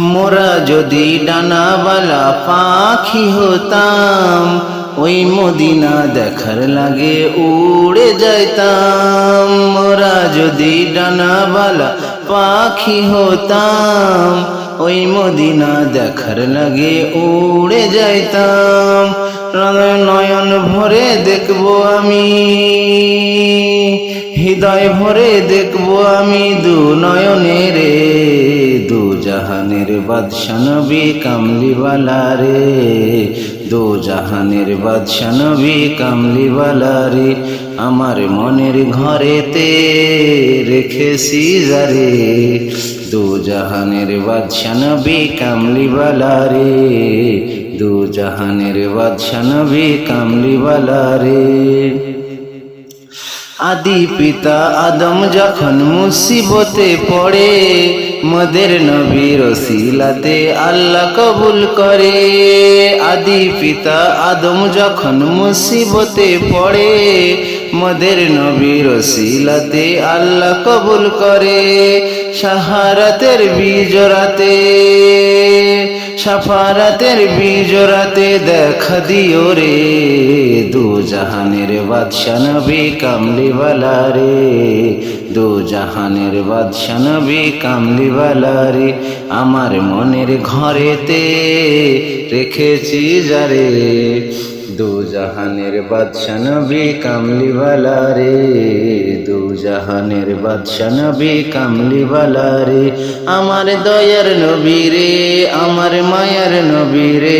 মোরা যদি ডানাওয়ালা পাখি হতাম, ওই মদিনা দেখার লাগে উড়ে যাইতাম। মোরা যদি ডানাওয়ালা পাখি হতাম, ওই মদিনা দেখার লাগে উড়ে যাইতাম। নয়ন ভরে দেখব আমি, হৃদয় ভরে দেখব আমি, দু নয়নে জাহানের বাদশা নবী কামলিওয়ালা রে। দু জাহানের বাদশা নবী কামলিওয়ালা রে, আমার মনের ঘরেতে রেখেছি যারে। দু জাহানের বাদশা নবী কামলিওয়ালা রে, দু জাহানের বাদশা নবী কামলিওয়ালা রে। আদি পিতা আদম যখন মুসিবতে পড়ে মদের নবীর শিলাতে আল্লাহ কবুল করে। আদি পিতা আদম যখন মুসিবতে পড়ে, মদের নবীর শিলাতে আল্লাহ কবুল করে। সাহারাতের বিজরাতে সাফারাতের বিজরাতে দেখা দিও রে জাহানের বাদশা নবী কামলিওয়ালা রে। দু জাহানের বাদশা নবী কামলিওয়ালা রে। আমার মনের ঘরেতে রেখেছি যারে। দু জাহানের বাদশা নবী কামলিওয়ালা রে। দু জাহানের বাদশা নবী কামলিওয়ালা রে। আমার দয়ার নবী রে, আমার মায়ার নবী রে।